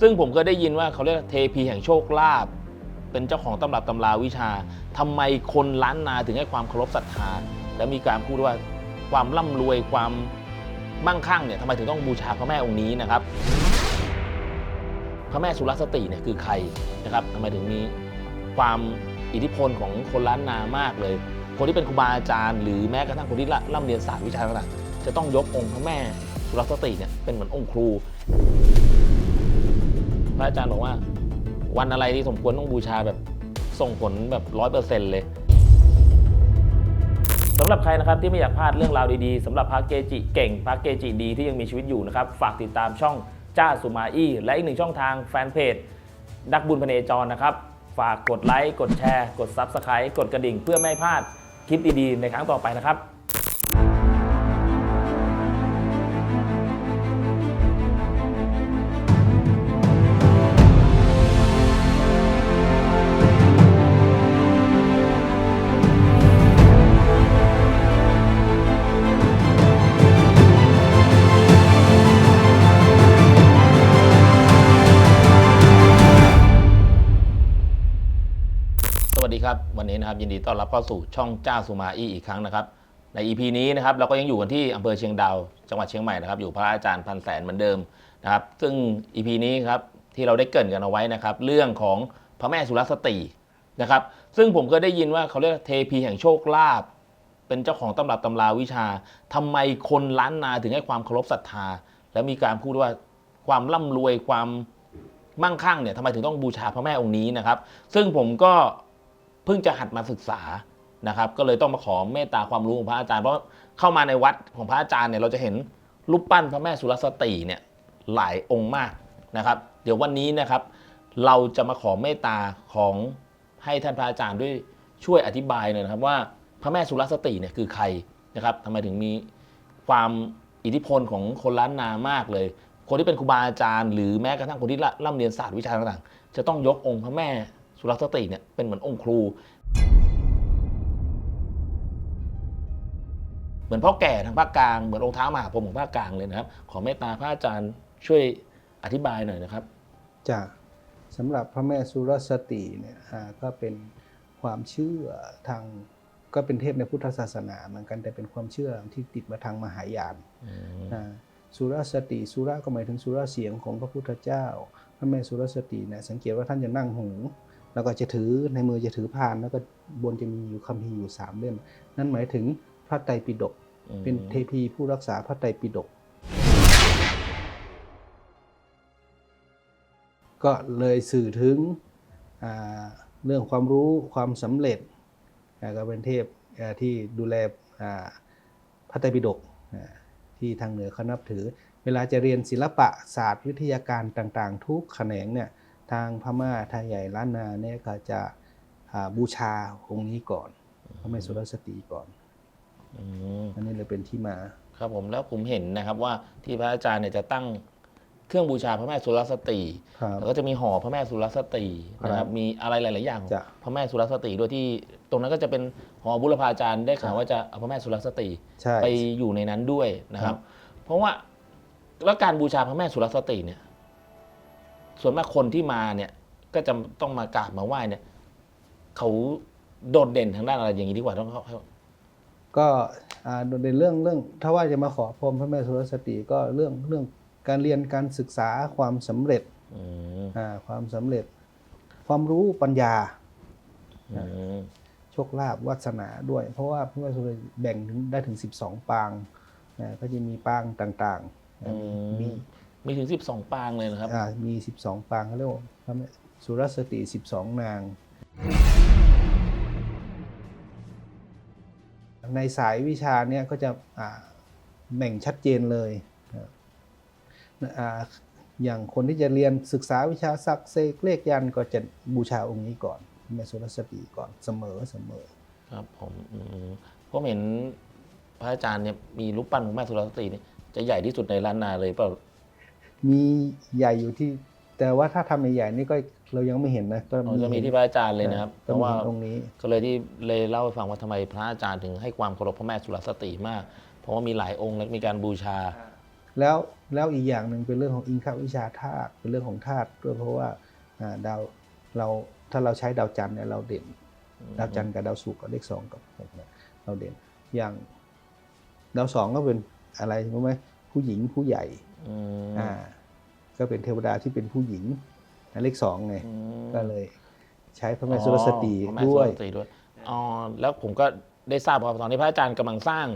ซึ่งผมก็ได้ยินว่าเขาเรียกเทพีแห่งโชคลาภเป็นเจ้าของตำรับตำราวิชาทำไมคนล้านนาถึงให้ความเคารพศรัทธาแล้วมีการพูดว่าความร่ำรวยความมั่งคั่งเนี่ยทำไมถึงต้องบูชาพระแม่องค์นี้นะครับ พระแม่สุรสติเนี่ยคือใครนะครับทำไมถึงมีความอิทธิพลของคนล้านนามากเลย คนที่เป็นครูบาอาจารย์หรือแม้กระทั่งคนที่ร่ำเรียนศาสตร์วิชาต่างๆจะต้องยกองค์พระแม่สุรสติเนี่ยเป็นเหมือนองค์ครู พระอาจารย์บอกว่า วันอะไรที่สมควรต้องบูชาแบบส่งผลแบบร้อยเปอร์เซ็นต์เลยสำหรับใครนะครับที่ไม่อยากพลาดเรื่องราวดีๆสำหรับพระเกจิเก่งพระเกจิดีที่ยังมีชีวิตอยู่นะครับฝากติดตามช่องจ้าสุมาอี้และอีกหนึ่งช่องทางแฟนเพจนักบุญพเนจรนะครับ ฝากกดไลค์กดแชร์ กด Subscribe กดกระดิ่งเพื่อไม่ให้พลาดคลิปดีๆ ในครั้งต่อไปนะครับ วัสดีครับวันนี้นะครับยินดีต้อนรับเข้าสู่ช่องจ้าสุมาอี้อีกครั้งนะครับ ใน EP นี้นะครับเราก็ยังอยู่กันที่อำเภอเชียงดาวจังหวัดเชียงใหม่นะครับอยู่พระอาจารย์พันแสนเหมือนเดิมนะครับซึ่ง EP นี้ครับที่เราได้เกรินกันเอาไว้นะครับเรื่องของพระแม่สุรสตรีนะครับซึ่งผมก็ได้ยินว่าเขาเรียกเทพีแห่งโชคลาภเป็นเจ้าของตำรับตำราวิชาทำไมคนล้านนาถึงให้ความเคารพศรัทธา แล้วมีการพูดว่าความร่ำรวยความมั่งคั่งเนี่ยทำไมถึงต้องบูชาพระแม่องค์นี้นะครับ ซึ่งผมก็ เพิ่งจะหัดมาศึกษานะครับ ก็เลยต้องมาขอเมตตาความรู้ของพระอาจารย์เพราะเข้ามาในวัดของพระอาจารย์เนี่ยเราจะเห็นรูปปั้นพระแม่สุรสตรีเนี่ยหลายองค์มากนะครับ เดี๋ยววันนี้นะครับ เราจะมาขอเมตตาของให้ท่านพระอาจารย์ด้วยช่วยอธิบายหน่อยนะครับว่าพระแม่สุรสตรีเนี่ยคือใครนะครับทำไมถึงมีความอิทธิพลของคนล้านนามากเลย คนที่เป็นครูบาอาจารย์ หรือแม้กระทั่งคนที่ร่ำเรียนศาสตร์วิชาต่างๆ จะต้องยกองค์พระแม่ สุรสตรีเนี่ยเป็นเหมือนองค์ครู เหมือนพ่อแก่ทางภาคกลางเหมือนองค์เท้ามหาพรหมของภาคกลางเลยนะครับ ขอเมตตาพระอาจารย์ช่วยอธิบายหน่อยนะครับจะสำหรับพระแม่สุรสตรีเนี่ยอ่าก็เป็นความเชื่อทางก็เป็นเทพในพุทธศาสนาเหมือนกันแต่เป็นความเชื่อที่ติดมาทางมหายานอ่าสุรสตรีสุระก็หมายถึงสุรเสียงของพระพุทธเจ้า พระแม่สุรสตรีเนี่ยสังเกตว่าท่านจะนั่งหู แล้วก็จะถือในมือจะถือพาน แล้วก็บนจะมีอยู่คำพีร์อยู่สามเล่ม นั่นหมายถึงพระไตรปิฎกเป็นเทพีผู้รักษาพระไตรปิฎกก็เลยสื่อถึงอ่าเรื่องความรู้ความสำเร็จอ่าก็เป็นเทพอ่าที่ดูแลอ่าพระไตรปิฎกอ่าที่ทางเหนือเขานับถือ เวลาจะเรียนศิลปะศาสตร์วิทยาการต่างๆ ทุกแขนงเนี่ย ทางพม่าไทยใหญ่ล้านนาเนี่ยก็จะอ่าบูชาองค์นี้ก่อนพระแม่สุรสตรีก่อนอืมอันนี้เลยเป็นที่มา ครับผมแล้วผมเห็นนะครับว่าที่พระอาจารย์เนี่ยจะตั้งเครื่องบูชาพระแม่สุรสตรีครับแล้วก็จะมีห่อพระแม่สุรสตรีนะคครัรับบมีอะไรหลาย ๆ อย่างของจ้ะพระแม่สุรสตรีด้วยที่ตรงนั้นก็จะเป็นหอบุรพาจารย์ได้ข่าวว่าจะเอาพระแม่สุรสตรีใช่ไปอยู่ในนั้นด้วยนะครับครับ เพราะว่าแล้วการบูชาพระแม่สุรสตรีเนี่ย ส่วนมากคนที่มาเนี่ยก็จะต้องมากราบมาไหว้เนี่ยเขาโดดเด่นทางด้านอะไรอย่างนี้ดีกว่าต้องเขาเขาก็อ่าโดยในเรื่องเรื่อง ถ้าว่าจะมาขอพรพระแม่สุรสตรีก็เรื่องเรื่องการเรียนการศึกษาความสำเร็จอืมอ่าความสำเร็จ ความรู้ปัญญาอืมโชคลาภวาสนาด้วย เพราะว่าพระแม่สุรสตรีแบ่งถึงได้ถึง12ปางนะก็จะมีปางต่างๆนะมี มีถึงสิบสองปางเลยนะครับ อ่ามี 12 ปางเขาเรียกว่าพระแม่สุรสตรี12 นาง ในสายวิชาเนี่ยก็จะอ่าแบ่งชัดเจนเลยนะอ่าอย่างคนที่จะเรียนศึกษาวิชาศักดิ์เสกเลขยันต์ก็จะบูชาองค์นี้ก่อนพระแม่สุรสตรีก่อนเสมอเสมอ ครับผมอืมผมเห็นพระอาจารย์เนี่ยมีรูปปั้นของแม่สุรสตรีเนี่ยจะใหญ่ที่สุดในล้านนาเลยเปล่า มีใหญ่อยู่ที่ แต่ว่าถ้าทำใหญ่ๆนี่ก็เรายังไม่เห็นนะก็อ๋อจะมีที่พระอาจารย์เลยนะครับ เพก็ราะมีว่าตรงนี้ ก็เลยที่เลยเล่าให้ฟังว่าทำไมพระอาจารย์ถึงให้ความเคารพพระแม่สุรสตรีมาก เพราะว่ามีหลายองค์และมีการบูชา แล้วแล้วอีกอย่างหนึ่งเป็นเรื่องของอิงควิชาธาตุเป็นเรื่องของธาตุด้วยเพราะว่าอ่าดาวเราถ้าเราใช้ดาวจันทร์เนี่ยเราเด่น ดาวจันทร์กับดาวศุกร์กับเลขสองกับหกเนี่ยเราเด่นอย่างดาวสองก็เป็นอะไรรู้ไหมผู้หญิงผู้ใหญ่ อืมอ่า ก็เป็นเทวดาที่เป็นผู้หญิงเลขสองไงอืมก็เลย ใช้พระแม่สุรสตรีอ๋อพระแม่ด้วยสุรสตรีด้วยอ๋อแล้วผมก็ได้ทราบว่าตอนนี้พระอาจารย์กำลังสร้าง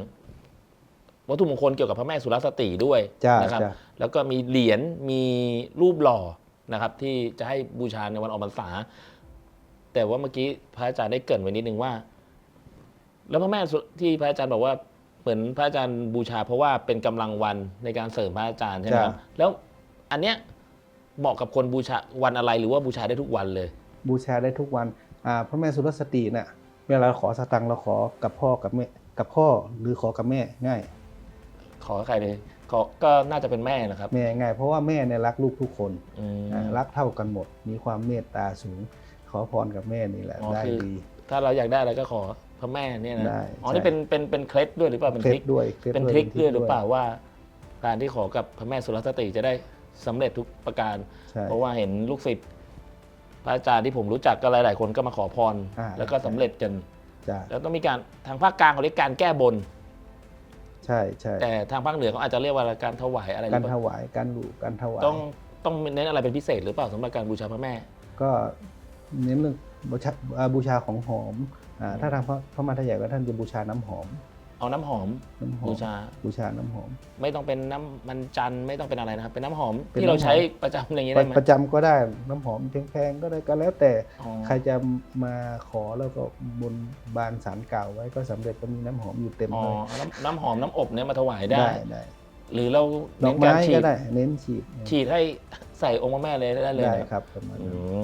วัตถุมงคลเกี่ยวกับพระแม่สุรสตรีด้วยจ้านะครับจ้าแล้วก็มีเหรียญมีรูปหล่อนะครับ ที่จะให้บูชาในวันออกพรรษา แต่ว่าเมื่อกี้พระอาจารย์ได้เกรินไว้นิดนึงว่า แล้วพระแม่สุที่พระอาจารย์บอกว่า เหมือนพระอาจารย์บูชา เพราะว่าเป็นกำลังวันในการเสริมพระอาจารย์ใช่ไหมครับแล้วอันเนี้ยเหมาะกับคนบูชาวันอะไรหรือว่าบูชาได้ทุกวันเลย บูชาได้ทุกวันอ่าพระแม่สุรสตรีน่ะเวลาขอสตังค์เราขอกับพ่อกับแม่กับพ่อหรือขอกับแม่ง่าย ขอใครเลยขอก็น่าจะเป็นแม่นะครับแม่ง่ายเพราะว่าแม่เนี่ยรักลูกทุกคนอืมอ่ารักเท่ากันหมด มีความเมตตาสูง ขอพรกับแม่นี่แหละอ๋อได้คือดี ถ้าเราอยากได้อะไรก็ขอ พระแม่เนี่ยนะได้อ๋อใช่ นี่เป็นเป็นเป็นเคล็ดด้วยหรือเปล่าเป็นเคทล็ริดคด้วยคล็ดเป็นด้วยทริคด้วยหรือด้เปล่าว่า การที่ขอกับพระแม่สุรสตรีจะได้สำเร็จทุกประการ ใช่ เพราะว่าเห็นลูกศิษย์พระอาจารย์ที่ผมรู้จักก็หลาย ๆ คนก็มาขอพร อ่า แล้วก็สำเร็จกัน จ้ะแล้วต้องมีการทางภาคกลางเขาเรียกการแก้บน ใช่ใช่แต่ทางภาคเหนือเขาอาจจะเรียกว่าการถวายอะไรหรืการอเปถล่าวายการหลูการถวายต้องต้องเน้นอะไรเป็นพิเศษหรือเปล่าสำหรับการบูชาพระแม่ ก็เน้นเรื่อง บูชาอ่าบูชาของหอมอ่าถ้าทางพระพระมาทใหญ่ก็ท่านจะบูชาน้ำหอม เอาน้ำหอมน้ำหอมบูชา บูชาน้ำหอม ไม่ต้องเป็นน้ำมันจันทร์ไม่ต้องเป็นอะไรนะครับ เป็นน้ำหอมเป็นที่เราน้ำหอม ใช้ประจำอย่างนี้ปได้ระไหมประจำก็ได้น้ำหอมแพงๆก็ได้ก็แล้วแต่อ๋อใครจะมาขอแล้วก็บนบานสารกล่าวไว้ก็สำเร็จก็มีน้ำหอมอยู่เต็มอ๋อเลยเอาน้ำน้ำหอมน้ำอบเนี่ยมาถวายได้ ได้หรือเราดอเน้กนไม้การฉีก็ดได้เน้นฉีดฉีดให้ใส่องค์พระแม่เลยได้เลยได้นะครับประมาณอืนั้นม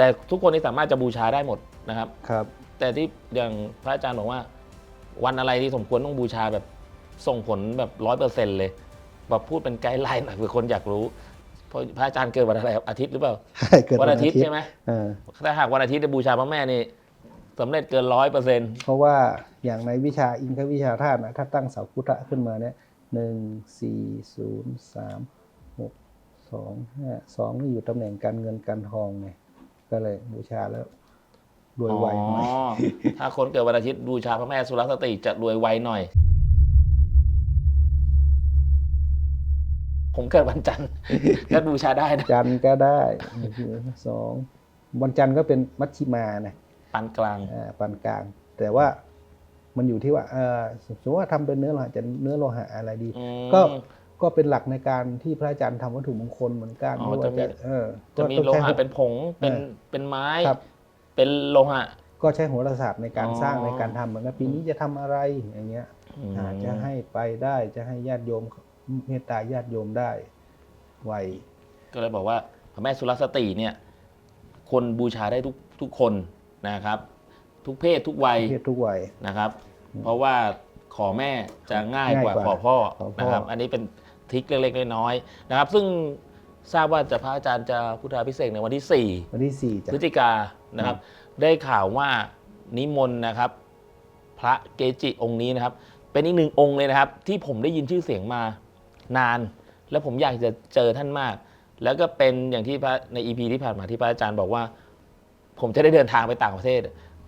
แต่ทุกคนนี่สามารถจะบูชาได้หมดนะครับ ครับ แต่ที่อย่างพระอาจารย์บอกว่า วันอะไรที่สมควรต้องบูชาแบบส่งผลแบบร้อยเปอร์เซ็นต์เลยแบบพูดเป็นไกด์ไลน์หน่อยเผื่อคนอยากรู้เพราะพระอาจารย์เกิดวันอะไรครับอาทิตย์หรือเปล่าเกิดวันอาทิตย์ใช่ไหมเออถ้าหากวันอาทิตย์จะบูชาพระแม่นี่สำเร็จเกินร้อยเปอร์เซ็นต์เพราะว่าอย่างในวิชาอินทวิชาธาตุนะถ้าตั้งเสาพุทธะขึ้นมาเนี่ยหนึ่งสี่ศูนย์สามหกสองห้าสองนี่อยู่ตำแหน่งการเงินการทองไง ก็เลยบูชาแล้วรวยไวหน่อยอ๋อถ้าคนเกิดวันอาทิตย์บูชาพระแม่สุรสตรีจะรวยไวหน่อย ผมเกิดวันจันทร์ก็บูชาได้นะจันทร์ก็ได้หนึ่งสองวันจันทร์ก็เป็นมัชชิมานะปานกลางอ่าปานกลาง แต่ว่ามันอยู่ที่ว่าเออสมมติว่าทำเป็นเนื้อโลหะจะเนื้อโลหะอะไรดีอืมก็ ก็เป็นหลักในการที่พระอาจารย์ทำวัตถุมงคลเหมือนกันอ๋อไม่ว่าจะมีเออจะมีก็โลต้องหะใช้เป็นผงเป็นเออเป็นไม้ครับเป็นโลหะ ก็ใช้โหราศาสตร์ในการอ๋อสร้างในการทำเหมือนกันปีนี้จะทำอะไรอย่างเงี้ยอืมอ่าจะให้ไปได้จะให้ญาติโยมเมตตาญาติโยมได้ไวก็เลยบอกว่าพระแม่สุรสตรีเนี่ย คนบูชาได้ทุกทุกคนนะครับ ทุกเพศทุกวัยเพศทุกวัยนะครับ เพราะว่าขอแม่จะง่ายกว่าง่ายกว่าขอพ่อขอพ่อนะครับ อันนี้เป็น ทริคเล็กๆน้อยๆนะครับ ซึ่งทราบว่าจะพระอาจารย์จะพุทธาพิเศษกในวันที่วันที่สี่4จ้ะ พฤศจิกานะครับ ได้ข่าวว่านิมนต์นะครับ พระเกจิองค์นี้นะครับ เป็นอีกหนึ่งองค์เลยนะครับ ที่ผมได้ยินชื่อเสียงมานาน แล้วผมอยากจะเจอท่านมาก แล้วก็เป็นอย่างที่พระในอีพีที่ผ่านมาที่พระอาจารย์บอกว่า ผมจะได้เดินทางไปต่างประเทศ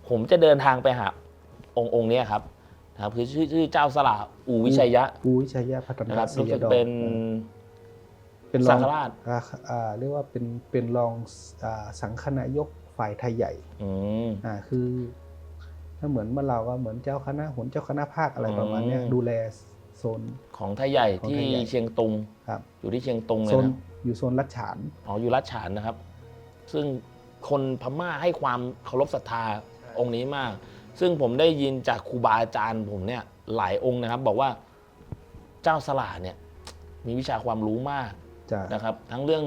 ผมจะเดินทางไปหาองค์องค์เนี้ยครับ นะครับคือชื่อชื่อเจ้าสละอูวิชัยยะกูวิชัยยะพัฒนะนาครับศรู้ยสึกดอกเป็น เป็นรสัองงฆราช อ่าอ่าเรียกว่าเป็นเป็นรองอ่าสังฆนายกฝ่ายไทยใหญ่อืม อ่าคือ ถ้าเหมือนเมื่อเราก็เหมือนเจ้าคณะหนเจ้าคณะภาคอะไรประมาณเนี้ยอืม ดูแลโซน ของไทยใหญ่ของที่ไทยใหญ่เชียงตุง ครับ อยู่ที่เชียงตุงเลโซยนนะอยู่โซนรัชฉาน อ๋ออยู่รัชฉานนะครับ ซึ่งคนพม่าให้ความเคารพศรัทธาองค์นี้มาก ซึ่งผมได้ยินจากครูบาอาจารย์ผมเนี่ยหลายองค์นะครับ บอกว่าเจ้าสละเนี่ย มีวิชาความรู้มากจะนะครับ ทั้งเรื่อง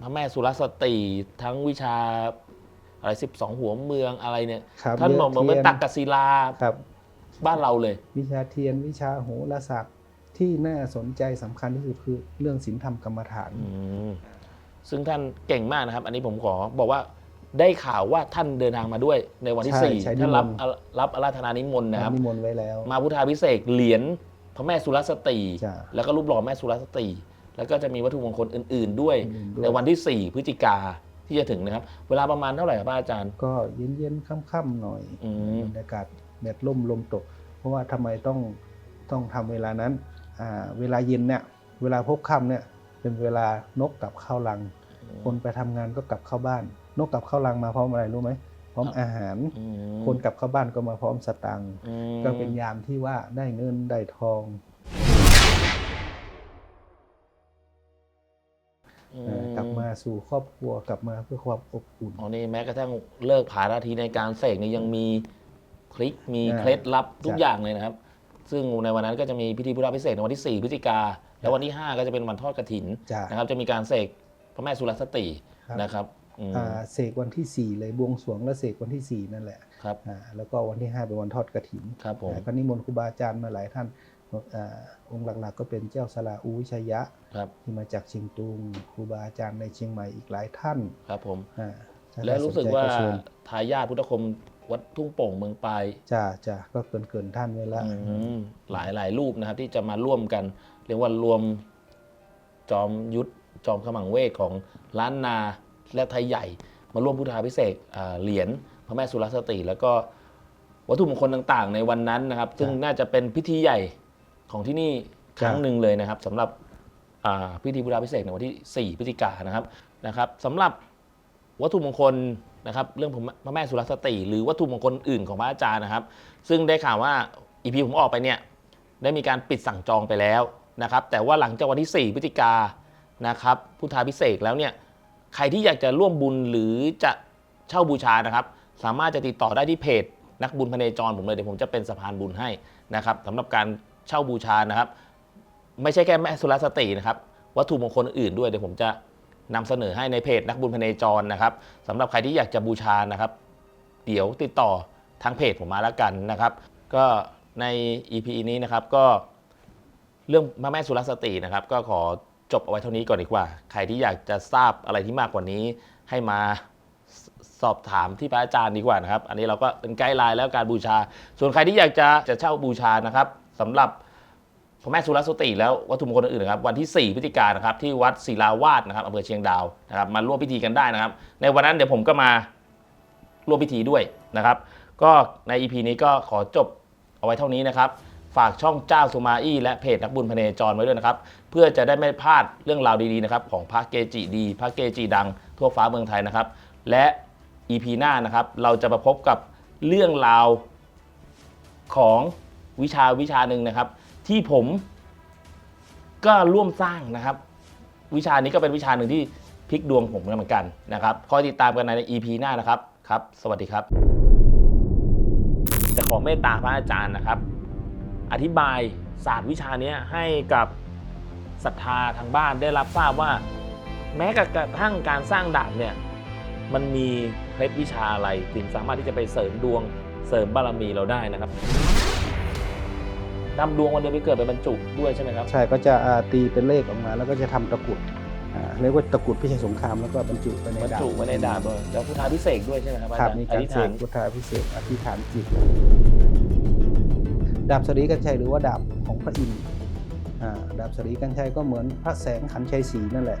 พระแม่สุรสตรีทั้งวิชาอะไรสิบสองหัวเมืองอะไรเนี่ย ครับท่านบอกเหมือนเทียตักกศิลาครับ บ้านเราเลย วิชาเทียนวิชาโหราศาสตร์ที่น่าสนใจสำคัญที่สุดคือเรื่องศีลธรรมกรรมฐาน อืมซึ่งท่านเก่งมากนะครับ อันนี้ผมขอบอกว่า ได้ข่าวว่าท่านเดินทางมาด้วยในวันที่ใช่สี่ใช่ท่านรับนิมนต์รับอาราธนานิมนต์นะครับ นิมนต์ไว้แล้ว มาพุทธาพิเศษกเหรียญพระแม่สุรสตรี จ้ะแล้วก็รูปหล่อแม่สุรสตรี แล้วก็จะมีวัตถุมงคลอื่น ๆ ด้วย อื่นๆด้วย ในวันที่ 4 พฤศจิกาที่จะถึงนะครับ เวลาประมาณเท่าไหร่ครับพระอาจารย์ ก็เย็นๆค่ำๆหน่อยอืม บรรยากาศแดดล่มลมตก เพราะว่าทำไมต้องต้องทำเวลานั้นอ่าเวลาเย็นเนี่ยเวลาพบค่ำเนี่ยเป็นเวลานกกลับเข้ารัง คนไปทำงานก็กลับเข้าบ้าน นกกลับเข้ารังมาพร้อมอะไรรู้ไหมพร้อมอาหาร อืมคนกลับเข้าบ้านก็มาพร้อมสตังค์อืมก็เป็นยามที่ว่าได้เงินได้ทอง อืเอ่อกลับมาสู่ครอบครัวกลับมาเพื่อความอบอุ่น อ๋อนี่แม้กระทั่งเลิกผานาทีในการเสกนี่ยังมีคลิกมีอ่าเคล็ดลับทุกจ้ะอย่างเลยนะครับ ซึ่งในวันนั้นก็จะมีพิธีพุทธพิเศษกในวันที่ 4 พฤศจิกา แล้ววันที่ 5 ก็จะเป็นวันทอดกระถิน จ้ะ นะครับจะมีการเสกพระแม่สุรสตรีครับ นะครับอืมอ่า เสกวันที่ 4 เลยบวงสรวงแล้วเสกวันที่ 4 นั่นแหละครับอ่าแล้วก็วันที่ 5 เป็นวันทอดกระถินครับผมอ่าก็นิมนต์ครูบาอาจารย์มาหลายท่านอ่าองค์หลักๆ ก็เป็นเจ้าสลาอูวิชยะครับที่มาจากเชียงตุงครูบาอาจารย์ในเชียงใหม่อีกหลายท่านครับผมอ่าถ้าและรู้สึกว่าใคสนใจเชิญทายาทพุทธคมวัดทุ่งโป่งเมืองปลายจ้าจ้าก็เกินเกินๆท่านไว้แล้วอืมหลายหลายรูปนะครับ ที่จะมาร่วมกัน เรียกว่ารวมจอมยุทธจอมขมังเวทของล้านนา และไทยใหญ่ มาร่วมพุทธาพิเศษกอ่าเหรียญพระแม่สุรสตรีแล้วก็วัตถุมงคลต่างๆ ในวันนั้นนะครับ ซึ่งน่าจะเป็นพิธีใหญ่ของที่นี่ครั้งหนึ่งเลยนะครับสำหรับอ่าพิธีพุทธาพิเศษกในวันที่ 4 พฤศจิกายนนะครับนะครับสำหรับวัตถุมงคลนะครับเรื่องพระแม่สุรสตรีหรือวัตถุมงคลอื่นของพระอาจารย์นะครับ ซึ่งได้ข่าวว่าอีพีผมออกไปเนี่ยได้มีการปิดสั่งจองไปแล้วนะครับแต่ว่าหลังจากวันที่ 4 พฤศจิกายนนะครับพุทธาพิเศษกแล้วเนี่ย ใครที่อยากจะร่วมบุญหรือจะเช่าบูชานะครับ สามารถจะติดต่อได้ที่เพจ นักบุญพเนจรผมเลยเดี๋ยวผมจะเป็นสะพานบุญให้นะครับสำหรับการเช่าบูชานะครับ ไม่ใช่แค่แม่สุรสตรีนะครับ วัตถุมงคลอื่นด้วยเดี๋ยวผมจะนำเสนอให้ในเพจนักบุญพเนจรนะครับสำหรับใครที่อยากจะบูชานะครับ เดี๋ยวติดต่อทางเพจผมมาแล้วกันนะครับ ก็ใน EP นี้นะครับก็เรื่องพระแม่สุรสตรีนะครับ ก็ขอ จบเอาไว้เท่านี้ก่อนดีกว่า ใครที่อยากจะทราบอะไรที่มากกว่านี้ ให้มาสอบถามที่พระอาจารย์ดีกว่านะครับ อันนี้เราก็เป็นไกด์ไลน์แล้วการบูชา ส่วนใครที่อยากจะจะเช่าบูชานะครับสำหรับพระแม่สุรสตรีแล้ววัตถุมงคลอื่นๆนะครับวันที่ 4 พฤศจิกายนนะครับที่วัดศิลาวาสนะครับอำเภอเชียงดาวนะครับมาร่วมพิธีกันได้นะครับ ในวันนั้นเดี๋ยวผมก็มาร่วมพิธีด้วยนะครับ ก็ใน EP นี้ก็ขอจบเอาไว้เท่านี้นะครับ ฝากช่องเจ้าสุมาอี้และเพจนักบุญพเนจรไว้ด้วยนะครับ เพื่อจะได้ไม่พลาดเรื่องราวดีๆนะครับของพระเกจิดีพระเกจิดังทั่วฟ้าเมืองไทยนะครับ และ EP หน้านะครับ เราจะมาพบกับเรื่องราวของวิชาวิชาหนึ่งนะครับ ที่ผมก็ร่วมสร้างนะครับ วิชานี้ก็เป็นวิชาหนึ่งที่พลิกดวงผมเหมือนกันนะครับคอยติดตามกันใน EP หน้านะครับครับ สวัสดีครับ จะขอเมตตาพระอาจารย์นะครับ อธิบายศาสตร์วิชาเนี้ยให้กับศรัทธาทางบ้านได้รับทราบว่า แม้กระทั่งการสร้างดาบเนี่ยมันมีเคล็ดวิชาอะไรถึงสามารถที่จะไปเสริมดวงเสริมบารมีเราได้นะครับนำดวงวันเดือนปีเกิดไปบรรจุด้วยใช่ไหมครับ ใช่ก็จะอ่าตีเป็นเลขออกมา แล้วก็จะทำตะกรุดอ่าเรียกว่าตะกรุดพิชัยสงครามแล้วก็บรรจุไปในบรรดาบจุไว้ในดาบด้วยแล้วพุทธาพิเศษกด้วยใช่ไหมครับอาครัจาบรย์มีอการธิษเสฐากนพุทธาพิเศษกอธิษฐานจิต ดาบสรีกัญชัยหรือว่าดาบของพระอินทร์ดาบสรีกัญชัยก็เหมือนพระแสงขันชัยศรีนั่นแหละ